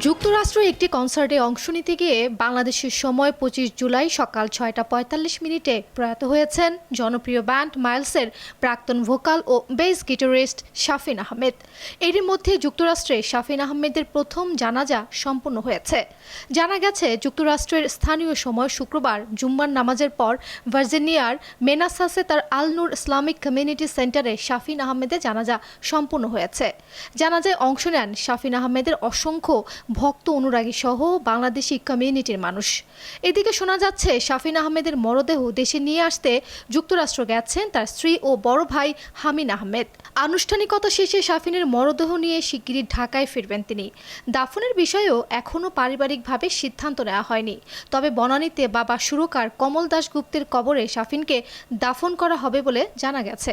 যুক্তরাষ্ট্র একটি কনসার্টে অংশ নিতে গিয়ে বাংলাদেশের সময় পঁচিশ জুলাই সকাল ছয়টা পঁয়তাল্লিশ মিনিটে প্রয়াত হয়েছেন জনপ্রিয় ব্যান্ড মাইলসের প্রাক্তন ভোকাল ও বেস গিটারিস্ট শাফিন আহমেদ। এরই মধ্যে যুক্তরাষ্ট্রে শাফিন আহমেদের প্রথম জানাজা সম্পন্ন হয়েছে। জানা গেছে, যুক্তরাষ্ট্রের স্থানীয় সময় শুক্রবার জুম্মার নামাজের পর ভার্জিনিয়ার মেনাসাসে তার আলনুর ইসলামিক কমিউনিটি সেন্টারে শাফিন আহমেদের জানাজা সম্পন্ন হয়েছে। জানাজায় অংশ নেন শাফিন আহমেদের অসংখ্য ভক্ত অনুরাগী সহ বাংলাদেশি কমিউনিটির মানুষ। এদিকে শোনা যাচ্ছে, শাফিন আহমেদের মরদেহ দেশে নিয়ে আসতে যুক্তরাষ্ট্র গেছেন তার স্ত্রী ও বড় ভাই হামিন আহমেদ। আনুষ্ঠানিকতা শেষে শাফিনের মরদেহ নিয়ে শিগগিরই ঢাকায় ফিরবেন তিনি। দাফনের বিষয়েও এখনও পারিবারিকভাবে সিদ্ধান্ত নেওয়া হয়নি। তবে বনানীতে বাবা সুরকার কমল দাশগুপ্তের কবরে শাফিনকে দাফন করা হবে বলে জানা গেছে।